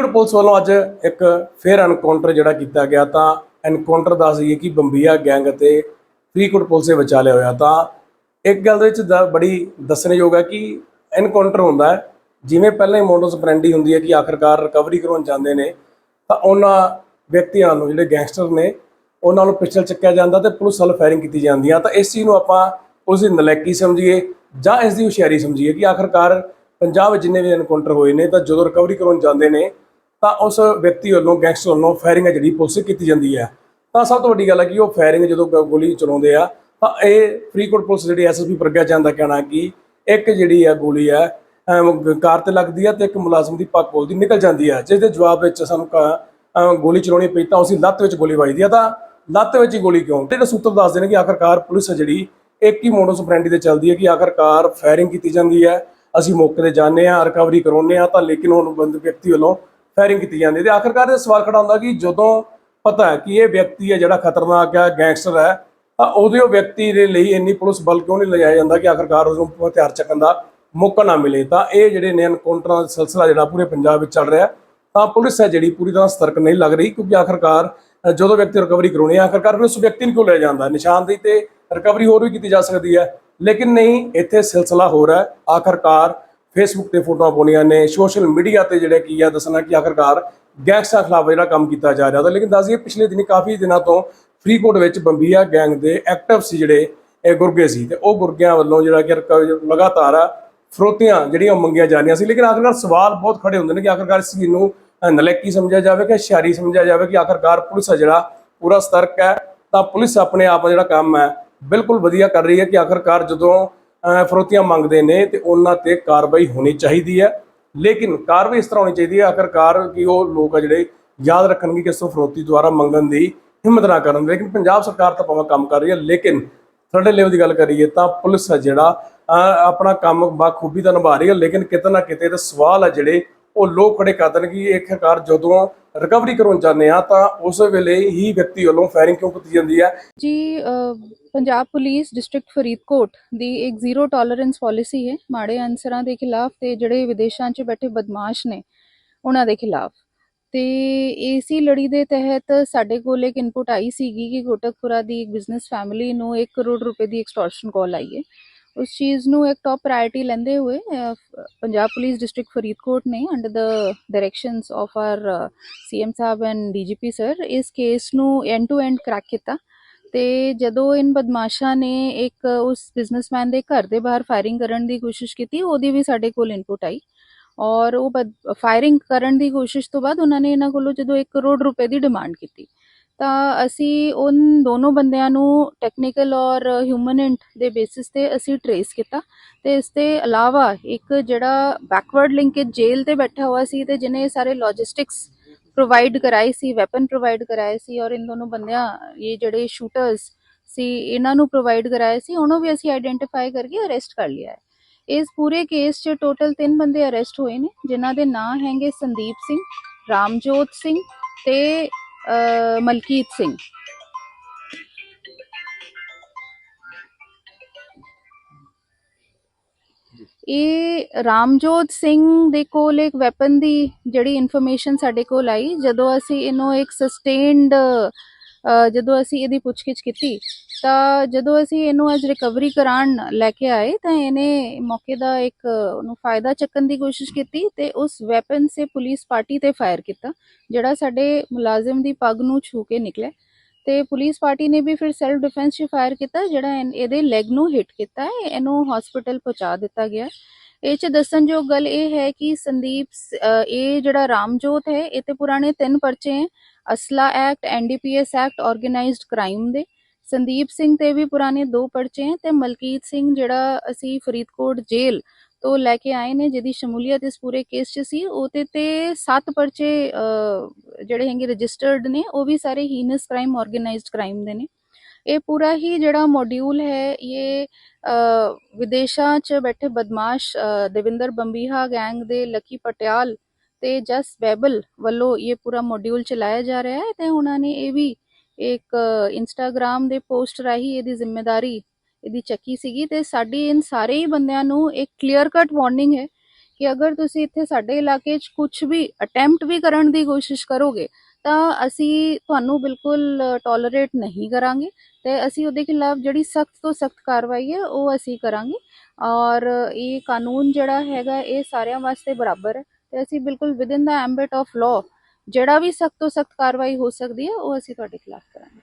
Faridkot police ਵੱਲੋਂ ਅੱਜ ਇੱਕ ਫੇਰ ਐਨਕਾਊਂਟਰ ਜਿਹੜਾ ਕੀਤਾ ਗਿਆ ਤਾਂ ਐਨਕਾਊਂਟਰ ਦੱਸ ਦਈਏ ਕਿ ਬੰਬੀਆ ਗੈਂਗ ਅਤੇ ਫਰੀਦਕੋਟ ਪੁਲਿਸ ਦੇ ਵਿਚਾਲੇ ਹੋਇਆ ਤਾਂ ਇੱਕ ਗੱਲ ਦੇ ਵਿੱਚ ਦ- ਬੜੀ ਦੱਸਣਯੋਗ ਹੈ ਕਿ ਐਨਕਾਊਂਟਰ ਹੁੰਦਾ ਹੈ, ਜਿਵੇਂ ਪਹਿਲਾਂ ਹੀ ਮੋਡਸ ਬ੍ਰੈਂਡੀ ਹੁੰਦੀ ਹੈ ਕਿ ਆਖਰਕਾਰ ਰਿਕਵਰੀ ਕਰਵਾਉਣ ਜਾਂਦੇ ਨੇ, ਤਾਂ ਉਹਨਾਂ ਵਿਅਕਤੀਆਂ ਨੂੰ ਜਿਹੜੇ ਗੈਂਗਸਟਰ ਨੇ, ਉਹਨਾਂ ਨੂੰ ਪਿਸਟਲ ਚੱਕਿਆ ਜਾਂਦਾ ਤੇ ਪੁਲਿਸ ਵੱਲ ਫਾਇਰਿੰਗ ਕੀਤੀ ਜਾਂਦੀ ਆ, ਤਾਂ ਇਸ ਚੀਜ਼ ਨੂੰ ਆਪਾਂ ਉਸ ਦੀ ਨਲਾਇਕੀ ਸਮਝੀਏ ਜਾਂ ਇਸ ਦੀ ਹੁਸ਼ਿਆਰੀ ਸਮਝੀਏ ਕਿ ਆਖਰਕਾਰ ਪੰਜਾਬ ਵਿੱਚ ਜਿੰਨੇ ਵੀ ਐਨਕਾਊਂਟਰ ਹੋਏ ਨੇ ਤਾਂ ਜਦੋਂ ਰਿਕਵਰੀ ਕਰਵਾਉਣ ਜਾਂਦੇ ਨੇ ਤਾਂ ਉਸ ਵਿਅਕਤੀ ਵੱਲੋਂ ਗੈਂਗਸਟਰ ਵੱਲੋਂ ਫਾਇਰਿੰਗ ਹੈ ਜਿਹੜੀ ਪੁਲਿਸ ਕੀਤੀ ਜਾਂਦੀ ਹੈ। ਤਾਂ ਸਭ ਤੋਂ ਵੱਡੀ ਗੱਲ ਹੈ ਕਿ ਉਹ ਫਾਇਰਿੰਗ ਜਦੋਂ ਗ- ਗੋਲੀ ਚਲਾਉਂਦੇ ਆ, ਤਾਂ ਇਹ ਫਰੀਦਕੋਟ ਪੁਲਿਸ ਜਿਹੜੀ ਐਸਐਸਪੀ ਪ੍ਰਗਿਆ ਚੰਦ ਦਾ ਕਹਿਣਾ ਕਿ ਇੱਕ ਜਿਹੜੀ ਹੈ ਗੋਲੀ ਹੈ ਕਾਰ ਤੇ ਲੱਗਦੀ ਹੈ ਤੇ ਇੱਕ ਮੁਲਾਜ਼ਮ ਦੀ ਪੱਕ ਬੋਲਦੀ ਨਿਕਲ ਜਾਂਦੀ ਹੈ ਜਿਸ ਦੇ ਜਵਾਬ ਵਿੱਚ ਸਾਨੂੰ ਕ- ਗੋਲੀ ਚਲਾਉਣੀ ਪਈ ਤਾਂ ਉਸੇ ਲੱਤ ਵਿੱਚ ਗੋਲੀ ਵੱਜਦੀ ਹੈ ਤਾਂ ਲੱਤ ਵਿੱਚ ਹੀ ਗੋਲੀ ਕਿਉਂ? ਜਿਹੜੇ ਸੂਤਰ ਦੱਸਦੇ ਨੇ ਕਿ ਆਖਰਕਾਰ ਪੁਲਿਸ ਹੈ ਜਿਹੜੀ ਇੱਕ ਹੀ ਮੋਡਸ ਆਪਰੈਂਡੀ ਤੇ ਚੱਲਦੀ ਹੈ ਕਿ ਆਖਰਕਾਰ ਫਾਇਰਿੰਗ ਕੀਤੀ ਜਾਂਦੀ ਹੈ। ਅਸੀਂ ਮੌਕੇ ਤੇ ਜਾਂਦੇ ਆ ਰਿਕਵਰੀ ਕਰਾਉਂਦੇ ਆ ਤਾਂ ਲੇਕਿਨ ਹੁਣ ਬੰਦ ਵਿਅਕਤੀ ਵੱਲੋਂ ਫਾਇਰਿੰਗ ਕੀਤੀ ਜਾਂਦੀ ਹੈ। ਤੇ ਆਖਰਕਾਰ ਇਹ ਸਵਾਲ ਖੜਾ ਹੁੰਦਾ ਕਿ ਜਦੋਂ ਪਤਾ ਹੈ ਕਿ ਇਹ ਵਿਅਕਤੀ ਹੈ ਜਿਹੜਾ ਖਤਰਨਾਕ ਹੈ, ਗੈਂਗਸਟਰ ਹੈ, ਤਾਂ ਉਹਦੇ ਉਹ ਵਿਅਕਤੀ ਦੇ ਲਈ ਇੰਨੀ ਪੁਲਿਸ ਬਲ ਕਿਉਂ ਨਹੀਂ ਲਿਜਾਇਆ ਜਾਂਦਾ ਕਿ ਆਖਰਕਾਰ ਉਸ ਨੂੰ ਹਥਿਆਰ ਚੱਕਣ ਦਾ ਮੌਕਾ ਨਾ ਮਿਲੇ? ਤਾਂ ਇਹ ਜਿਹੜੇ ਨੇ ਐਨਕਾਊਂਟਰਾਂ ਦਾ ਸਿਲਸਿਲਾ ਜਿਹੜਾ ਪੂਰੇ ਪੰਜਾਬ ਵਿੱਚ ਚੱਲ ਰਿਹਾ, ਤਾਂ ਪੁਲਿਸ ਹੈ ਜਿਹੜੀ ਪੂਰੀ ਤਰ੍ਹਾਂ ਸਤਰਕ ਨਹੀਂ ਲੱਗ ਰਹੀ ਕਿਉਂਕਿ ਆਖਰਕਾਰ ਜਦੋਂ ਵਿਅਕਤੀ ਰਿਕਵਰੀ ਕਰਾਉਣੀ ਹੈ ਆਖਰਕਾਰ ਫਿਰ ਉਸ ਵਿਅਕਤੀ ਨੂੰ ਕਿਉਂ ਲਿਆ ਜਾਂਦਾ? ਨਿਸ਼ਾਨਦੇਹੀ ਤੇ ਰਿਕਵਰੀ ਹੋਰ ਵੀ ਕੀਤੀ ਜਾ ਸਕਦੀ ਹੈ। ਲੇਕਿਨ ਨਹੀਂ, ਇੱਥੇ ਸਿਲਸਿਲਾ ਹੋ ਰਿਹਾ ਹੈ। ਆਖਰਕਾਰ ਫੇਸਬੁੱਕ ਤੇ ਫੋਟੋਆਂ ਪਾਉਣੀਆਂ ਨੇ ਸੋਸ਼ਲ ਮੀਡੀਆ ਤੇ ਜਿਹੜੇ ਕੀ ਆ, ਦੱਸਣਾ ਕਿ ਆਖਰਕਾਰ ਗੈਂਗਸਟਰ ਖਿਲਾਫ ਜਿਹੜਾ ਕੰਮ ਕੀਤਾ ਜਾ ਰਿਹਾ ਤਾਂ। ਲੇਕਿਨ ਦੱਸੀਏ ਪਿਛਲੇ ਦਿਨੀ ਕਾਫੀ ਦਿਨਾਂ ਤੋਂ ਫਰੀਦਕੋਟ ਵਿੱਚ ਬੰਬੀਆ ਗੈਂਗ ਦੇ ਐਕਟਿਵ ਸੀ ਜਿਹੜੇ, ਇਹ ਗੁਰਗੇ ਸੀ ਤੇ ਉਹ ਗੁਰਗਿਆਂ ਵੱਲੋਂ ਜਿਹੜਾ ਕਿ ਲਗਾਤਾਰ ਫਰੋਤੀਆਂ ਜਿਹੜੀਆਂ ਉਹ ਮੰਗੀਆਂ ਜਾ ਰਹੀਆਂ ਸੀ। ਲੇਕਿਨ ਆਖਰਕਾਰ ਸਵਾਲ ਬਹੁਤ ਖੜੇ ਹੁੰਦੇ ਨੇ ਕਿ ਆਖਰਕਾਰ ਇਸ ਚੀਜ਼ ਨੂੰ ਨਲੇਕੀ ਸਮਝਿਆ ਜਾਵੇ ਕਿ ਹੁਸ਼ਿਆਰੀ ਸਮਝਿਆ ਜਾਵੇ ਕਿ ਆਖਰਕਾਰ ਪੁਲਿਸ ਆ ਜਿਹੜਾ ਪੂਰਾ ਸਤਰਕ ਹੈ। ਤਾਂ ਪੁਲਿਸ ਆਪਣੇ ਆਪ ਜਿਹੜਾ ਕੰਮ ਹੈ, ਬਿਲਕੁਲ ਵਧੀਆ ਕਰ ਰਹੀ ਹੈ ਕਿ ਆਖਰਕਾਰ ਜਦੋਂ ਫਰੋਤੀਆਂ ਮੰਗਦੇ ਨੇ ਤੇ ਉਹਨਾਂ ਤੇ ਕਾਰਵਾਈ ਹੋਣੀ ਚਾਹੀਦੀ ਹੈ। ਲੇਕਿਨ ਕਾਰਵਾਈ ਇਸ ਤਰ੍ਹਾਂ ਹੋਣੀ ਚਾਹੀਦੀ ਹੈ, ਆਖਰਕਾਰ ਕਿ ਉਹ ਲੋਕ ਆ ਜਿਹੜੇ ਯਾਦ ਰੱਖਣਗੇ ਕਿ ਇਸ ਤੋਂ ਫਰੋਤੀ ਦੁਆਰਾ ਮੰਗਣ ਦੀ ਹਿੰਮਤ ਨਾ ਕਰਨ ਲੇਕਿਨ ਪੰਜਾਬ ਸਰਕਾਰ ਤਾਂ ਭਾਵੇਂ ਕੰਮ ਕਰ ਰਹੀ ਹੈ, ਲੇਕਿਨ ਥਰਡ ਲੈਵਲ ਦੀ ਗੱਲ ਕਰੀਏ ਤਾਂ ਪੁਲਿਸ ਹੈ ਜਿਹੜਾ ਆਪਣਾ ਕੰਮ ਬਾਖੂਬੀ ਦਾ ਨਿਭਾ ਰਹੀ ਹੈ। ਲੇਕਿਨ ਕਿਤੇ ਨਾ ਕਿਤੇ ਤੇ ਸਵਾਲ ਹੈ ਜਿਹੜੇ ਉਹ ਲੋਕ ਖੜੇ ਕਰਦੇ ਨੇ ਇਹ ਆਖਿਰਕਾਰ ਜਦੋਂ ਰਿਕਵਰੀ ਕਰਵਾਉਣ ਜਾਂਦੇ ਆ ਤਾਂ ਉਸ ਵੇਲੇ ਹੀ ਵਿਅਕਤੀ ਵੱਲੋਂ ਫਾਇਰਿੰਗ ਕਿਉਂ ਕੀਤੀ ਜਾਂਦੀ ਹੈ? ਜੀ ਪੰਜਾਬ ਪੁਲਿਸ ਡਿਸਟ੍ਰਿਕਟ ਫਰੀਦਕੋਟ ਦੀ ਇੱਕ ਜ਼ੀਰੋ ਟੋਲਰੈਂਸ ਪਾਲਿਸੀ ਹੈ। ਮਾੜੇ ਅਨਸਰਾਂ ਦੇ ਖਿਲਾਫ ਤੇ ਜਿਹੜੇ ਵਿਦੇਸ਼ਾਂ 'ਚ ਬੈਠੇ ਬਦਮਾਸ਼ ਨੇ, ਉਹਨਾਂ ਦੇ ਖਿਲਾਫ। ਤੇ ਏਸੀ ਲੜੀ ਦੇ ਤਹਿਤ ਸਾਡੇ ਕੋਲ ਇੱਕ ਇਨਪੁਟ ਆਈ ਸੀਗੀ ਕਿ ਕੋਟਕਪੁਰਾ ਦੀ ਇੱਕ ਬਿਜ਼ਨਸ ਫੈਮਿਲੀ ਨੂੰ 1 ਕਰੋੜ ਰੁਪਏ ਦੀ ਐਕਸਟੋਰਸ਼ਨ ਕਾਲ ਆਈ ਹੈ। ਉਸ ਚੀਜ਼ ਨੂੰ ਇੱਕ ਟਾਪ ਪ੍ਰਾਇੋਰਟੀ ਲੈਂਦੇ ਹੋਏ ਪੰਜਾਬ ਪੁਲਿਸ ਡਿਸਟ੍ਰਿਕਟ ਫਰੀਦਕੋਟ ਨੇ under the directions of our CM sahib and DGP sir ਇਸ ਕੇਸ ਨੂੰ ਐਂਡ ਟੂ ਐਂਡ ਕ੍ਰੈਕ ਕੀਤਾ ਤੇ ਜਦੋਂ ਇਨ ਬਦਮਾਸ਼ਾਂ ਨੇ ਇੱਕ ਉਸ ਬਿਜ਼ਨਸਮੈਨ ਦੇ ਘਰ ਦੇ ਬਾਹਰ ਫਾਇਰਿੰਗ ਕਰਨ ਦੀ ਕੋਸ਼ਿਸ਼ ਕੀਤੀ ਉਹਦੀ ਵੀ ਸਾਡੇ ਕੋਲ ਇਨਪੁਟ ਆਈ ਔਰ ਉਹ ਫਾਇਰਿੰਗ ਕਰਨ ਦੀ ਕੋਸ਼ਿਸ਼ ਤੋਂ ਬਾਅਦ ਉਹਨਾਂ ਨੇ ਇਹਨਾਂ ਕੋਲੋਂ ਜਦੋਂ 1 ਕਰੋੜ ਰੁਪਏ ਦੀ ਡਿਮਾਂਡ ਕੀਤੀ ਤਾਂ ਅਸੀਂ ਉਨ ਦੋਨੋਂ ਬੰਦਿਆਂ ਨੂੰ ਟੈਕਨੀਕਲ ਔਰ ਹਿਊਮਨ ਦੇ ਬੇਸਿਸ ਤੇ ਅਸੀਂ ਟਰੇਸ ਕੀਤਾ ਤੇ ਇਸ ਦੇ ਇਲਾਵਾ ਇੱਕ ਜਿਹੜਾ ਬੈਕਵਰਡ ਲਿੰਕੇਜ ਜੇਲ੍ਹ ਤੇ ਬੈਠਾ ਹੋਇਆ ਸੀ ਤੇ ਜਿਹਨੇ ਸਾਰੇ ਲੌਜਿਸਟਿਕਸ ਪ੍ਰੋਵਾਈਡ ਕਰਾਈ ਸੀ ਵੈਪਨ ਪ੍ਰੋਵਾਈਡ ਕਰਾਏ ਸੀ ਔਰ ਇਨ ਦੋਨੋਂ ਬੰਦਿਆਂ, ਇਹ ਜਿਹੜੇ ਸ਼ੂਟਰਸ ਸੀ, ਇਹਨਾਂ ਨੂੰ ਪ੍ਰੋਵਾਈਡ ਕਰਾਏ ਸੀ, ਉਹਨੂੰ ਵੀ ਅਸੀਂ ਆਈਡੈਂਟੀਫਾਈ ਕਰਕੇ ਅਰੈਸਟ ਕਰ ਲਿਆ ਹੈ। ਇਸ ਪੂਰੇ ਕੇਸ 'ਚ ਟੋਟਲ 3 ਬੰਦੇ ਅਰੈਸਟ ਹੋਏ ਨੇ, ਜਿਨ੍ਹਾਂ ਦੇ ਨਾਂ ਹੈਗੇ ਸੰਦੀਪ ਸਿੰਘ, ਰਾਮਜੋਤ ਸਿੰਘ ਤੇ ਮਲਕੀਤ ਸਿੰਘ। ਇਹ ਰਾਮਜੋਤ ਸਿੰਘ ਦੇ ਕੋਲ ਇੱਕ ਵੈਪਨ ਦੀ ਜਿਹੜੀ ਇਨਫੋਰਮੇਸ਼ਨ ਸਾਡੇ ਕੋਲ ਆਈ, ਜਦੋਂ ਅਸੀਂ ਇਹਨੂੰ ਇੱਕ ਸਸਟੇਨਡ ਜਦੋਂ ਅਸੀਂ ਇਹਦੀ ਪੁੱਛਗਿੱਛ ਕੀਤੀ, ਤਾਂ ਜਦੋਂ ਅਸੀਂ ਇਹਨੂੰ ਅੱਜ ਰਿਕਵਰੀ ਕਰਾਉਣ ਲੈ ਕੇ ਆਏ, ਤਾਂ ਇਹਨੇ ਮੌਕੇ ਦਾ ਇੱਕ ਉਹਨੂੰ ਫਾਇਦਾ ਚੱਕਣ ਦੀ ਕੋਸ਼ਿਸ਼ ਕੀਤੀ ਤੇ ਉਸ ਵੈਪਨ ਸੇ ਪੁਲਿਸ ਪਾਰਟੀ ਤੇ ਫਾਇਰ ਕੀਤਾ, ਜਿਹੜਾ ਸਾਡੇ ਮੁਲਾਜ਼ਮ ਦੀ ਪੱਗ ਨੂੰ ਛੂ ਕੇ ਨਿਕਲਿਆ। ਤੇ ਪੁਲਿਸ ਪਾਰਟੀ ਨੇ ਵੀ ਫਿਰ ਸੈਲਫ ਡਿਫੈਂਸ 'ਚ ਫਾਇਰ ਕੀਤਾ, ਜਿਹੜਾ ਇਨ- ਇਹਦੇ ਲੈਗ ਨੂੰ ਹਿੱਟ ਕੀਤਾ ਹੈ, ਇਹਨੂੰ ਹਸਪੀਟਲ ਪਹੁੰਚਾ ਦਿੱਤਾ ਗਿਆ। ਇਹ ਚ ਦੱਸਣਯੋਗ ਗੱਲ ਇਹ ਹੈ ਕਿ ਸੰਦੀਪ ਇਹ ਜਿਹੜਾ ਰਾਮਜੋਤ ਹੈ, ਇਹ ਤੇ ਪੁਰਾਣੇ ਤਿੰਨ ਪਰਚੇ ਹੈ, ਅਸਲਾ act NDPS act organised crime ਦੇ। ਸੰਦੀਪ ਸਿੰਘ ਤੇ ਵੀ ਪੁਰਾਣੇ ਦੋ ਪਰਚੇ ਹੈ ਤੇ ਮਲਕੀਤ ਸਿੰਘ ਜਿਹੜਾ ਅਸੀਂ ਫਰੀਦਕੋਟ ਜੇਲ੍ਹ ਤੋਂ ਲੈ ਕੇ ਆਏ ਨੇ, ਜਿਹਦੀ ਸ਼ਮੂਲੀਅਤ ਇਸ ਪੂਰੇ ਕੇਸ 'ਚ ਸੀ ਉਹਤੇ ਤੇ ਸੱਤ ਪਰਚੇ ਜਿਹੜੇ ਹੈਗੇ ਰਜਿਸਟਰਡ ਨੇ, ਉਹ ਵੀ ਸਾਰੇ ਹੀਨਸ ਕ੍ਰਾਈਮ ਆਰਗੇਨਾਈਜ਼ਡ ਕ੍ਰਾਈਮ ਦੇ ਨੇ। ਇਹ ਪੂਰਾ ਹੀ ਜਿਹੜਾ ਮੋਡਿਊਲ ਹੈ, ਇਹ ਵਿਦੇਸ਼ਾਂ 'ਚ ਬੈਠੇ ਬਦਮਾਸ਼ ਦੇਵਿੰਦਰ ਬੰਬੀਹਾ ਗੈਂਗ ਦੇ ਲੱਕੀ ਪਟਿਆਲ ਤੇ ਜਸ ਬੈਬਲ ਵੱਲੋਂ ਇਹ ਪੂਰਾ ਮੋਡਿਊਲ ਚਲਾਇਆ ਜਾ ਰਿਹਾ ਹੈ ਤੇ ਉਹਨਾਂ ਨੇ ਇਹ ਵੀ ਇੱਕ ਇੰਸਟਾਗ੍ਰam ਦੇ ਪੋਸਟ ਰਾਹੀਂ ਇਹਦੀ ਜ਼ਿੰਮੇਵਾਰੀ ਇਹਦੀ ਚੱਕੀ ਸੀਗੀ ਤੇ ਸਾਡੀ ਇਨ ਸਾਰੇ ਹੀ ਬੰਦਿਆਂ ਨੂੰ ਇੱਕ ਕਲੀਅਰ ਕੱਟ ਵਾਰਨਿੰਗ ਹੈ ਕਿ ਅਗਰ ਤੁਸੀਂ ਇੱਥੇ ਸਾਡੇ ਇਲਾਕੇ 'ਚ ਕੁਝ ਵੀ ਅਟੈਂਪਟ ਵੀ ਕਰਨ ਦੀ ਕੋਸ਼ਿਸ਼ ਕਰੋਗੇ, ਤਾਂ ਅਸੀਂ ਤੁਹਾਨੂੰ ਬਿਲਕੁਲ ਟੋਲਰੇਟ ਨਹੀਂ ਕਰਾਂਗੇ ਤੇ ਅਸੀਂ ਉਹਦੇ ਖਿਲਾਫ ਜਿਹੜੀ ਸਖਤ ਤੋਂ ਸਖਤ ਕਾਰਵਾਈ ਹੈ, ਉਹ ਅਸੀਂ ਕਰਾਂਗੇ ਔਰ ਇਹ ਕਾਨੂੰਨ ਜਿਹੜਾ ਹੈਗਾ, ਇਹ ਸਾਰਿਆਂ ਵਾਸਤੇ ਬਰਾਬਰ ਹੈ ਤੇ ਅਸੀਂ ਬਿਲਕੁਲ within the ambit of law ਜਿਹੜਾ ਵੀ ਸਖਤ ਤੋਂ ਸਖਤ ਕਾਰਵਾਈ ਹੋ ਸਕਦੀ ਹੈ, ਉਹ ਅਸੀਂ ਤੁਹਾਡੇ ਖਿਲਾਫ ਕਰਾਂਗੇ।